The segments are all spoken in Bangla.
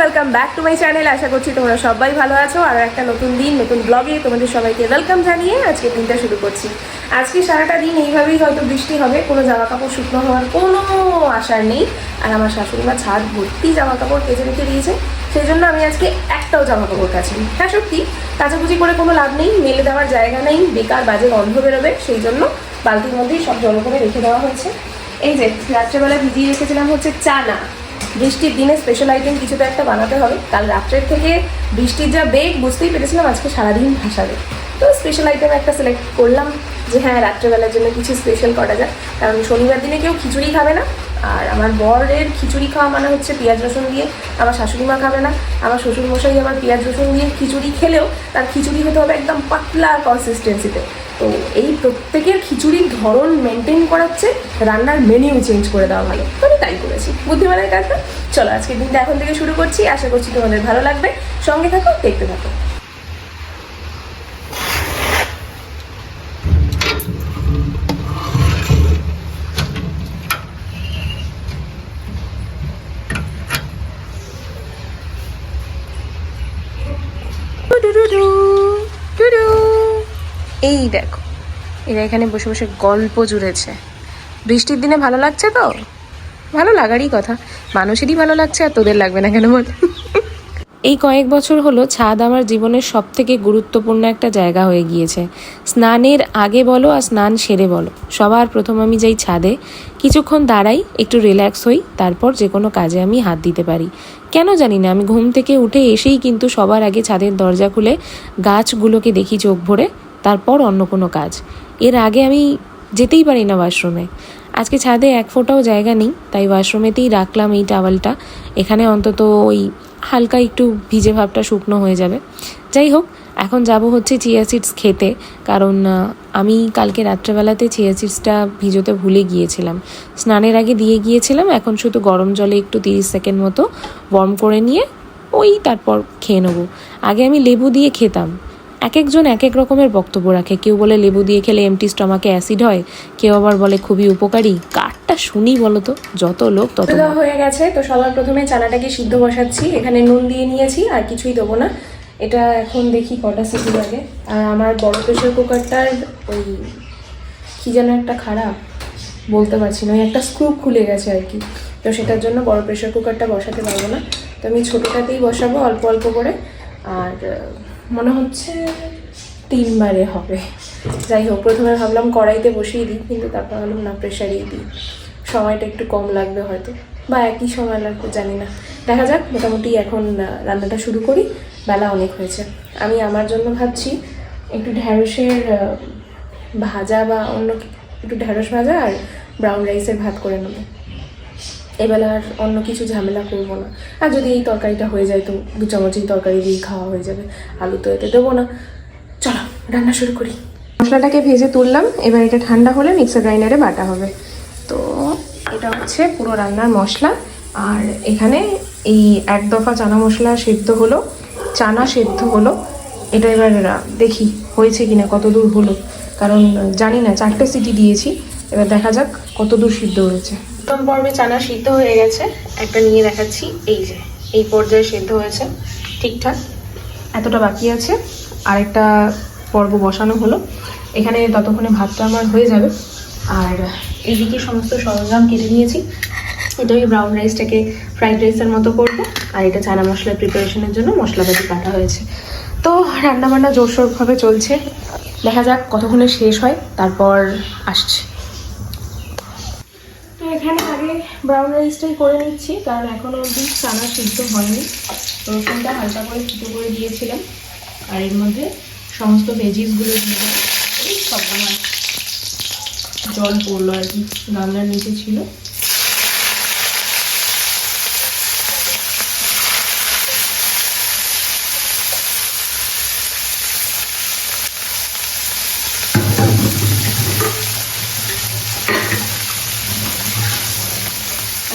Welcome back to my channel আশা করছি তোমরা সবাই ভালো আছো। আর একটা নতুন দিন, নতুন ব্লগে তোমাদের সবাইকে ওয়েলকাম জানিয়ে আজকে দিনটা শুরু করছি। আজকে সারাটা দিন এইভাবেই হয়তো বৃষ্টি হবে, কোনো জামা কাপড় শুকনো হওয়ার কোনো আশার নেই। আর আমার শাশুড়ি মা ছাদ ভর্তি জামা কাপড় কেচে রেখে দিয়েছে, সেই জন্য আমি আজকে একটাও জামা কাপড় কাচিনি হ্যাঁ সত্যি, কাচাকুচি করে কোনো লাভ নেই, মেলে দেওয়ার জায়গা নেই, বেকার বাজে গন্ধ বেরোবে, সেই জন্য বালতির মধ্যেই সব জল করে রেখে দেওয়া হয়েছে। এই যে, রাত্রেবেলা ভিজিয়ে রেখেছিলাম হচ্ছে চানা। বৃষ্টির দিনে স্পেশাল আইটেম কিছু তো একটা বানাতে হবে। কাল রাত্রের থেকে বৃষ্টির যা বেগ, বুঝতেই পেরেছিলাম আজকে সারাদিন ভাসাবে। তো স্পেশাল আইটেম একটা সিলেক্ট করলাম যে হ্যাঁ রাত্রেবেলার জন্য কিছু স্পেশাল করা যায় কারণ শনিবার দিনে কেউ খিচুড়ি খাবে না। আর আমার বরের খিচুড়ি খাওয়া মানে হচ্ছে পেঁয়াজ রসুন দিয়ে আমার শাশুড়ি মা খাবে না। আমার শ্বশুর মশাই আবার পেঁয়াজ রসুন দিয়ে খিচুড়ি খেলেও তার খিচুড়ি হতে হবে একদম পাতলা কনসিস্টেন্সিতে তো এই প্রত্যেকের খিচুড়ির ধরন মেনটেন করাচ্ছে, রান্নার মেনিউ চেঞ্জ করে দেওয়া ভালো। আমি তাই করেছি। বুদ্ধিমানের কাজটা চলো আজকের দিনটা এখন থেকে শুরু করছি। আশা করছি তোমাদের ভালো লাগবে। সঙ্গে থাকো, দেখতে থাকো। এই দেখো, এরা এখানে বসে বসে গল্প জুড়েছে। বৃষ্টির দিনে ভালো লাগছে তো? ভালো লাগারই কথা। মানুষেরই ভালো লাগছে আর তোদের লাগবে না কেন বল? এই কয়েক বছর হলো ছাদ আমার জীবনের সব থেকে গুরুত্বপূর্ণ একটা জায়গা হয়ে গিয়েছে। স্নানের আগে বলো আর স্নান সেরে বলো। সবার প্রথম আমি যাই ছাদে। কিছুক্ষণ দাঁড়াই, একটু রিল্যাক্স হই, তারপর যে কোনো কাজে আমি হাত দিতে পারি। কেন জানি না, আমি ঘুম থেকে উঠে এসেই কিন্তু সবার আগে ছাদের দরজা খুলে গাছগুলোকে দেখি চোখ ভরে। তারপর অন্য কোনো কাজ। এর আগে আমি যেতেই পারি না ওয়াশরুমে। আজকে ছাদে এক ফোঁটাও জায়গা নেই, তাই ওয়াশরুমেতেই রাখলাম এই টাওয়ালটা। এখানে অন্তত ওই হালকা একটু ভিজে ভাবটা শুকনো হয়ে যাবে। যাই হোক, এখন যাব হচ্ছে চিয়া সিডস খেতে, কারণ আমি কালকে রাত্রেবেলাতে চিয়া সিডসটা ভিজোতে ভুলে গিয়েছিলাম। স্নানের আগে দিয়ে গিয়েছিলাম, এখন শুধু গরম জলে একটু তিরিশ সেকেন্ড মতো ওয়ার্ম করে নিয়ে, ওই তারপর খেয়ে নেব। আগে আমি লেবু দিয়ে খেতাম। এক একজন এক এক রকমের বক্তব্য রাখে। কেউ বলে লেবু দিয়ে খেলে এমটি স্টমাকে অ্যাসিড হয় কেউ আবার বলে খুবই উপকারী। কারটা শুনি বলো তো যত লোক তত হয়ে গেছে তো সবার প্রথমে চানাটাকে সিদ্ধ বসাচ্ছি। এখানে নুন দিয়ে নিয়েছি আর কিছুই দেবো না। এটা এখন দেখি কটা সিটি লাগে। আর আমার বড় প্রেশার কুকারটার ওই কী যেন একটা খারাপ বলতে পারছি না। ওই একটা স্ক্রু খুলে গেছে আর কি। তো সেটার জন্য বড় প্রেশার কুকারটা বসাতে পারব না। তো আমি ছোটোটাতেই বসাবো অল্প অল্প করে। আর মনে হচ্ছে তিনবারে হবে। যাই হোক, প্রথমে ভাবলাম কড়াইতে বসিয়ে দিই, কিন্তু তারপর ভাবলাম, না, প্রেশারেই দিই। সময়টা একটু কম লাগবে হয়তো। বা একই সময় লাগবে, জানি না। দেখা যাক, মোটামুটি এখন রান্নাটা শুরু করি। বেলা অনেক হয়েছে। আমি আমার জন্য ভাবছি একটু ঢ্যাঁড়সের ভাজা বা অন্য একটু ঢ্যাঁড়স ভাজা আর ব্রাউন রাইসের ভাত করে নেব। এবেলা আর অন্য কিছু ঝামেলা করব না। আর যদি এই তরকারিটা হয়ে যায় তো দু চামচ এই তরকারি দিয়েই খাওয়া হয়ে যাবে। আলু তো এতে দেবো না। চলো, রান্না শুরু করি। মশলাটাকে ভেজে তুললাম, এবার এটা ঠান্ডা হলে মিক্সার গ্রাইন্ডারে বাটা হবে। তো এটা হচ্ছে পুরো রান্নার মশলা। আর এখানে এই এক দফা চানা মশলা সেদ্ধ হলো, চানা সেদ্ধ হলো। এটা এবার দেখি হয়েছে কিনা, কত দূর হলো। কারণ জানি না, চারটে সিটি দিয়েছি। এবার দেখা যাক কত দূর সিদ্ধ হয়েছে। প্রথম পর্বে চানা সিদ্ধ হয়ে গেছে। একটা নিয়ে দেখাচ্ছি। এই যে, এই পর্যায়ে সেদ্ধ হয়েছে। ঠিকঠাক। এতটা বাকি আছে। আরেকটা পর্ব বসানো হলো। এখানে ততক্ষণে ভাতটা আমার হয়ে যাবে। আর এইদিকে সমস্ত সরঞ্জাম কেটে নিয়েছি। এটা ওই ব্রাউন রাইসটাকে ফ্রাইড রাইসের মতো করব। আর এটা চানা মশলার প্রিপারেশনের জন্য মশলাপাতি কাটা হয়েছে। তো রান্নাবান্না জোরসোরভাবে চলছে। দেখা যাক কতক্ষণে শেষ হয়। তারপর আসছি। ব্রাউন রাইসটাই করে নিচ্ছি, কারণ এখনও অবধি চানা সিদ্ধ হয়নি। রসুনটা হালকা করে ফুটো করে দিয়েছিলাম। আর এর মধ্যে সমস্ত ভেজিসগুলো দিয়ে সব আমার জল পড়ল আর কি গামলার নিচে ছিল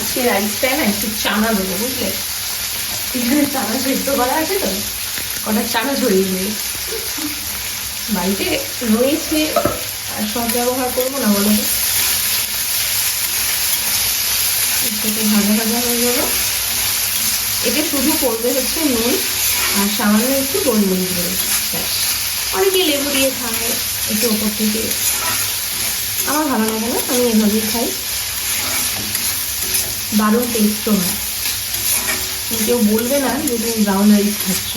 আজকে রাইসটা না একটু চানা দেবো বুঝলে? এখানে চানা সেদ্ধ করা আছে তো? কটা চানা ঝরিয়ে দেবে। বাড়িতে রয়েছে, আর সব ব্যবহার করব না বলো? একটু ভাজা ভাজা হয়ে গেল। এতে শুধু পড়বে হচ্ছে নুন, আর সামান্য একটু গোলমরিচ ব্যাস। অনেকে লেবু দিয়ে খায়, একটু ওপর থেকে। আমার ভালো লাগে না, আমি এভাবেই খাই। দারুণ টেস্টও হয় কেউ বলবে না যে তুমি ব্রাউন রাইস খাচ্ছ।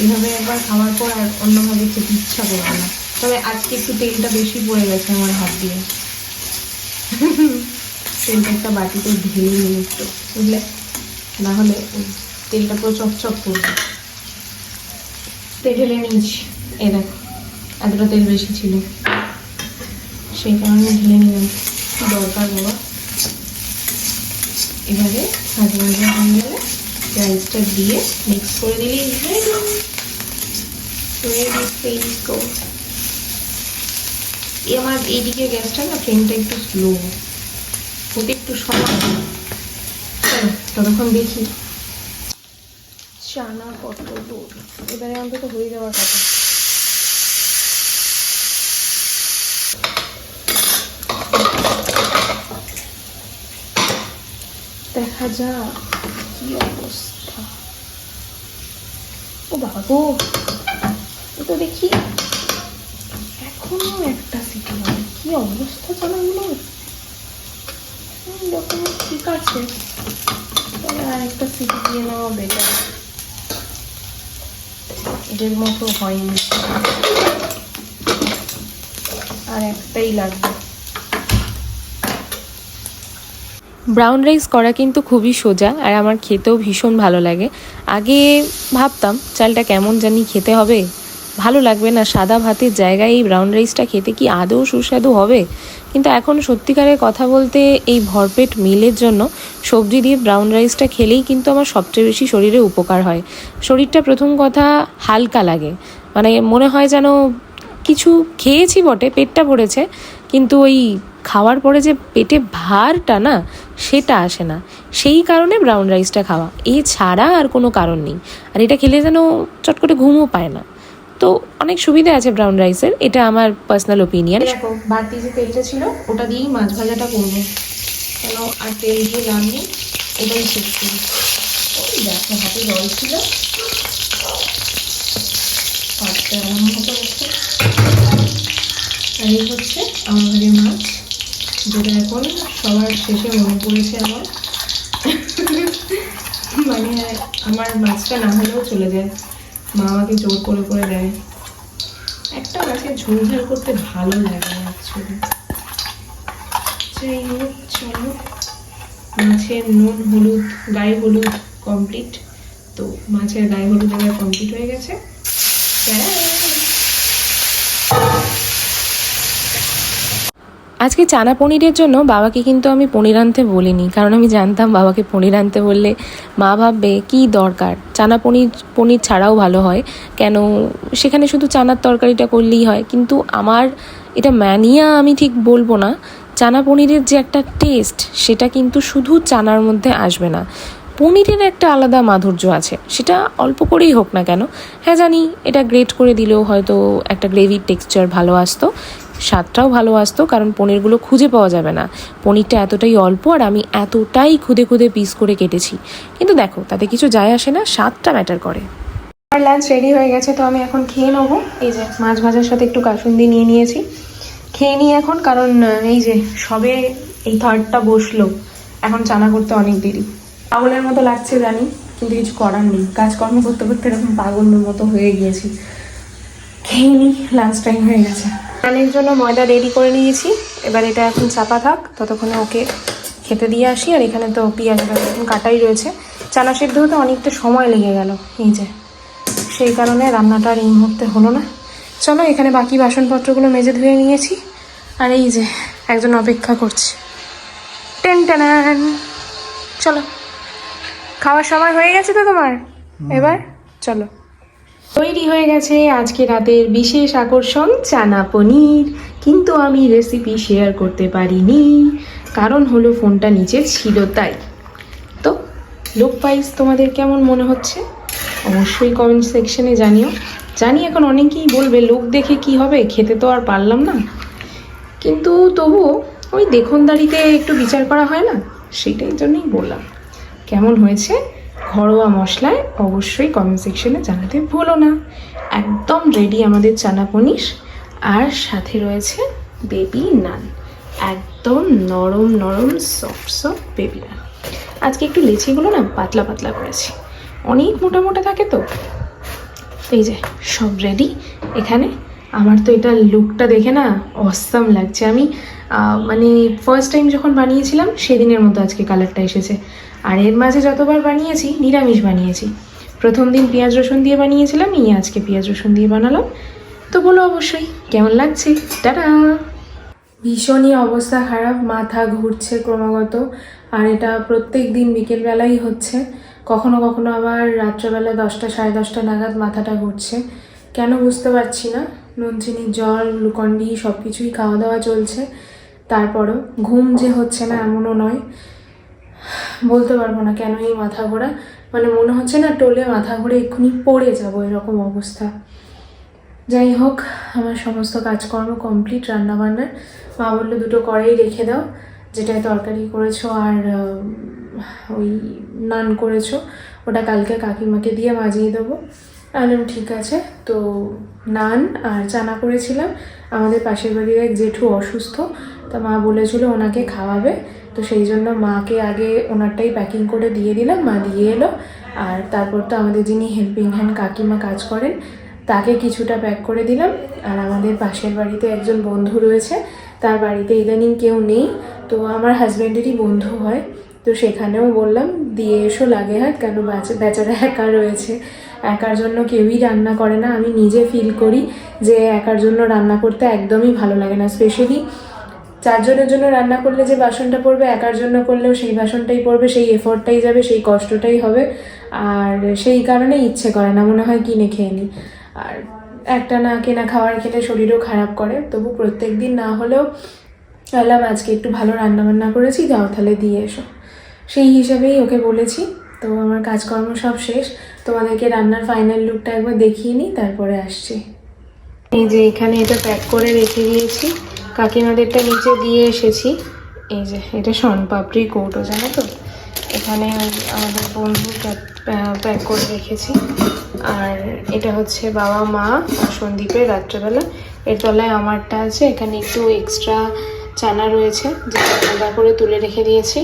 এইভাবে একবার খাওয়ার পর আর অন্যভাবে খেতে ইচ্ছা করবে না। তবে আজকে একটু তেলটা বেশি পড়ে গেছে আমার হাত দিয়ে। তেলটা একটা বাটিতে ঢেলে নিয়ে একটু বুঝলে? না হলে তেলটা পুরো চপচপ করবে। তেল ঢেলে নিয়েছি। এ দেখো, এতটা তেল বেশি ছিল। সেই কারণে ঢেলে নিলাম। দরকার বাবা এবারে ভাজা ভাজা হয়ে গেলে রাইসটা দিয়ে মিক্স করে এই আমার এইদিকে গ্যাসটা না ফ্লেমটা একটু স্লো ওতে একটু সময় ততক্ষণ দেখি। চানা কত দূর এবারে অন্তত হয়ে যাওয়ার কথা। দেখা যাক কি অবস্থা। ও বাবা গো তো দেখি এখনও একটা সিটি হয় কি অবস্থা চানাগুলো দেখো, ঠিক আছে। তবে আর একটা সিটি দিয়ে নেওয়া বেটার এদের মতো হয়নি। আর একটাই লাগবে। ব্রাউন রাইস করা কিন্তু খুবই সোজা আর আমার খেতেও ভীষণ ভালো লাগে। আগে ভাবতাম, চালটা কেমন জানি খেতে হবে? ভালো লাগবে না, সাদা ভাতের জায়গায় এই ব্রাউন রাইসটা খেতে কি আদৌ সুস্বাদু হবে? কিন্তু এখন সত্যিকারের কথা বলতে এই ভরপেট মিলের জন্য সবজি দিয়ে ব্রাউন রাইসটা খেলেই কিন্তু আমার সবচেয়ে বেশি শরীরে উপকার হয়। শরীরটা প্রথম কথা হালকা লাগে। মানে মনে হয় যেন কিছু খেয়েছি বটে, পেটটা ভরেছে, কিন্তু ওই খাওয়ার পরে যে পেটে ভারটা না, সেটা আসে না। সেই কারণে ব্রাউন রাইসটা খাওয়া। এছাড়া আর কোনো কারণ নেই। আর এটা খেলে যেন চট করে ঘুমও পায় না। তো অনেক সুবিধা আছে ব্রাউন রাইসের এটা আমার পার্সোনাল ওপিনিয়ন দেখো, বাড়তি যে তেলটা ছিল, ওটা দিয়েই মাছ ভাজাটা করব। কেন আর তেল দিয়ে লাভ নেই, এটাই শেষ করি। দেখো, হাতে জল ছিল। পাঁচটা এমন মতো এই হচ্ছে আমার ঘরের মাছ, যেটা এখন সবার শেষে মনে পড়েছে আমার। মানে আমার মাছটা না হলেও চলে যায়। মা আমাকে জোর করে করে দেয়। একটা মাছে ঝোল ঝাল করতে ভালো লাগে অ্যাকচুয়ালি যাই হোক, চলো। মাছের নুন, হলুদ, গায়ে হলুদ কমপ্লিট তো মাছের গায়ে হলুদ এবার কমপ্লিট হয়ে গেছে। আজকে চানা পনিরের জন্য বাবাকে কিন্তু আমি পনির আনতে বলিনি, কারণ আমি জানতাম বাবাকে পনির আনতে বললে মা ভাববে, কি দরকার? চানা পনির পনির ছাড়াও ভালো হয়। কেন? সেখানে শুধু চানার তরকারিটা করলেই হয়। কিন্তু আমার এটা ম্যানিয়া আমি ঠিক বলব না, চানা পনিরের যে একটা টেস্ট সেটা কিন্তু শুধু চানার মধ্যে আসবে না। পনিরের একটা আলাদা মাধুর্য আছে, সেটা অল্প করেই হোক না কেন। হ্যাঁ জানি, এটা গ্রেট করে দিলেও হয়তো একটা গ্রেভির টেক্সচার ভালো আসতো স্বাদটাও ভালো আসতো, কারণ পনিরগুলো খুঁজে পাওয়া যাবে না। পনিরটা এতটাই অল্প আর আমি এতটাই খুদে খুদে পিস করে কেটেছি। কিন্তু দেখো, তাতে কিছু যায় আসে না, স্বাদটা ম্যাটার করে। আমার লাঞ্চ রেডি হয়ে গেছে, তো আমি এখন খেয়ে নেব। এই যে মাছ ভাজার সাথে একটু কাসুন্দি নিয়ে নিয়েছি। খেয়ে নিই এখন, কারণ এই যে সবে এই থার্ডটা বসল। এখন চানা করতে অনেক দেরি। পাগলের মতো লাগছে জানি, কিন্তু কিছু করার নেই। কাজকর্ম করতে করতে এরকম পাগলের মতো হয়ে গিয়েছি। খেয়ে নিই লাঞ্চ টাইম হয়ে গেছে। রানের জন্য ময়দা রেডি করে নিয়েছি। এবার এটা এখন চাপা থাক ততক্ষণে ওকে খেতে দিয়ে আসি। আর এখানে তো পেঁয়াজটা এখন কাটাই রয়েছে। চানা সেদ্ধ হতে অনেকটা সময় লেগে গেল এই যে। সেই কারণে রান্নাটা আর এই মুহূর্তে হলো না। চলো এখানে বাকি বাসনপত্রগুলো মেজে ধুয়ে নিয়েছি। আর এই যে একজন অপেক্ষা করছে। টেন টেনান। চলো খাওয়ার সময় হয়ে গেছে তো তোমার? এবার চলো। তৈরি হয়ে গেছে আজকে রাতের বিশেষ আকর্ষণ চানা পনির। কিন্তু আমি রেসিপি শেয়ার করতে পারিনি, কারণ হলো ফোনটা নিচে ছিল তাই। তো লুক পাইস তোমাদের কেমন মনে হচ্ছে? অবশ্যই কমেন্ট সেকশনে জানিও। জানি এখন অনেকেই বলবে লোক দেখে কি হবে? খেতে তো আর পারলাম না। কিন্তু তবুও ওই দেখনদারিতে একটু বিচার করা হয় না? সেটাই জন্যই বললাম। কেমন হয়েছে? ঘরোয়া মশলায় অবশ্যই কমেন্ট সেকশনে জানাতে ভুলো না। একদম রেডি আমাদের চানা পনির। আর সাথে রয়েছে বেবি নান একদম নরম নরম সফট সফট বেবি নান আজকে একটু লেচিগুলো না পাতলা পাতলা করেছি। অনেক মোটা মোটা থাকে তো। এই যে, সব রেডি এখানে আমার তো এটা লুকটা দেখে না অসাম লাগছে। আমি মানে ফার্স্ট টাইম যখন বানিয়েছিলাম, সেদিনের মতো আজকে কালারটা এসেছে। আর এর মাঝে যতবার বানিয়েছি, নিরামিষ বানিয়েছি। প্রথম দিন পেঁয়াজ রসুন দিয়ে বানিয়েছিলাম, এই আজকে পেঁয়াজ রসুন দিয়ে বানালাম। তো বলো অবশ্যই, কেমন লাগছে? টাটা! ভীষণই অবস্থা খারাপ, মাথা ঘুরছে ক্রমাগত, আর এটা প্রত্যেক দিন বিকেলবেলাই হচ্ছে। কখনো কখনো আবার রাত্রেবেলা দশটা, সাড়ে দশটা নাগাদ মাথাটা ঘুরছে। কেন বুঝতে পারছি না নুন চিনি জল, গ্লুকন্ডি সব কিছুই খাওয়া দাওয়া চলছে। তারপরও ঘুম যে হচ্ছে না, এমনও নয়। বলতে পারব না কেন এই মাথা ঘোরা মানে মনে হচ্ছে না টোলে মাথা ঘুরে এক্ষুনি পড়ে যাব এরকম অবস্থা। যাই হোক আমার সমস্ত কাজকর্ম কমপ্লিট রান্নাবান্নার মা বলল দুটো কড়াই রেখে দাও যেটায় তরকারি করেছ আর ওই নান করেছ। ওটা কালকে কাকিমাকে দিয়ে মাজিয়ে দেবো। আমি বললাম, ঠিক আছে। তো নান আর চানা করেছিলাম। আমাদের পাশের বাড়ির এক জেঠু অসুস্থ তা মা বলেছিল ওনাকে খাওয়াবে, তো সেই জন্য মাকে আগে ওনারটাই প্যাকিং করে দিয়ে দিলাম, মা দিয়ে এলো। আর তারপর তো আমাদের যিনি হেল্পিং হ্যান্ড কাকিমা কাজ করেন, তাকে কিছুটা প্যাক করে দিলাম। আর আমাদের পাশের বাড়িতে একজন বন্ধু রয়েছে, তার বাড়িতে ইদানিং কেউ নেই, তো আমার হাজব্যান্ডেরই বন্ধু হয়। তো সেখানেও বললাম, দিয়ে এসো লাগে হাত, কেন বেচারা একা রয়েছে। একার জন্য কেউই রান্না করে না। আমি নিজে ফিল করি যে একার জন্য রান্না করতে একদমই ভালো লাগে না স্পেশালি চারজনের জন্য রান্না করলে যে বাসনটা পড়বে, একার জন্য করলেও সেই বাসনটাই পড়বে, সেই এফোর্টটাই যাবে, সেই কষ্টটাই হবে। আর সেই কারণে ইচ্ছে করে না, মনে হয় কিনে খেয়ে নিই। আর একটা না কেনা খাবার খেলে শরীরও খারাপ করে, তবু প্রত্যেক দিন না হলেও বললাম আজকে একটু ভালো রান্না বান্না করেছি যাও তাহলে দিয়ে এসো। সেই হিসাবেই ওকে বলেছি। তো আমার কাজকর্ম সব শেষ। তোমাদেরকে রান্নার ফাইনাল লুকটা একবার দেখিয়ে নিই, তারপরে আসছি। এই যে এখানে এটা প্যাক করে রেখে দিয়েছি। কাকিমাদেরটা নিচে দিয়ে এসেছি। এই যে, এটা শনপাপড়ি কৌটো জানো তো? এখানে আমাদের বন্ধু প্যাক করে রেখেছি। আর এটা হচ্ছে বাবা, মা সন্দীপের রাত্রেবেলা। এর তলায় আমারটা আছে, এখানে একটু এক্সট্রা চানা রয়েছে, যেটা আলাদা করে তুলে রেখে দিয়েছি।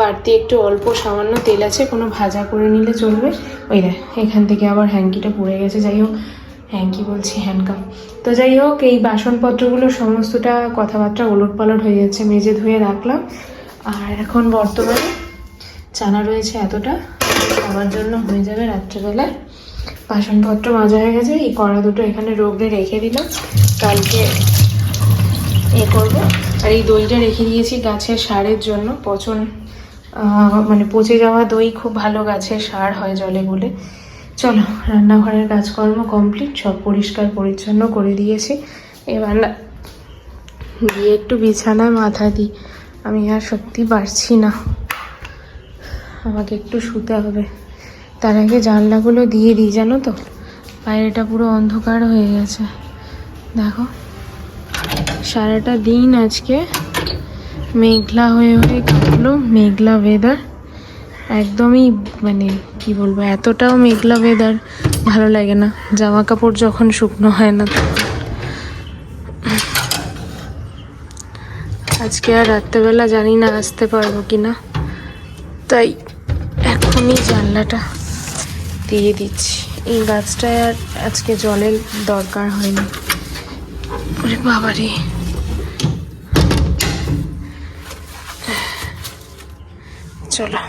বাড়তি একটু অল্প সামান্য তেল আছে, কোনো ভাজা করে নিলে চলবে। ওই দেখ, এখান থেকে আবার হ্যাঙ্কিটা পড়ে গেছে, যাই হোক। হ্যাঙ্কি বলছি হ্যান্ডকাম তো যাই হোক, এই বাসনপত্রগুলো সমস্তটা কথাবার্তা ওলট পালট হয়ে যাচ্ছে মেজে ধুয়ে রাখলাম। আর এখন বর্তমানে চানা রয়েছে এতটা, খাওয়ার জন্য হয়ে যাবে রাত্রেবেলায়। বাসনপত্র মাজা হয়ে গেছে, এই কড়া দুটো এখানে রোগড়ে রেখে দিলাম। কালকে এ করব। আর এই দইটা রেখে দিয়েছি গাছের সারের জন্য। পচন মানে পচে যাওয়া দই খুব ভালো গাছের সার হয় জলে গুলে। চলো, রান্নাঘরের কাজকর্ম কমপ্লিট সব পরিষ্কার পরিচ্ছন্ন করে দিয়েছি। এবার গিয়ে একটু বিছানায় মাথা দিই। আমি আর সত্যি পারছি না। আমাকে একটু শুতে হবে। তার আগে জানলাগুলো দিয়ে দিই, জানো তো? বাইরেটা পুরো অন্ধকার হয়ে গেছে। দেখো, সারাটা দিন আজকে মেঘলা হয়ে হয়ে কাটলো। মেঘলা ওয়েদার একদমই মানে কি বলব, এতটাও মেঘলা ওয়েদার ভালো লাগে না। জামা কাপড় যখন শুকনো হয় না আজকে আর রাত্রেবেলা জানি না আসতে পারব কি না তাই এখনই জানলাটা দিয়ে দিচ্ছি। এই গাছটায় আর আজকে জলের দরকার হয়নি। ওরে বাবারে। চলো।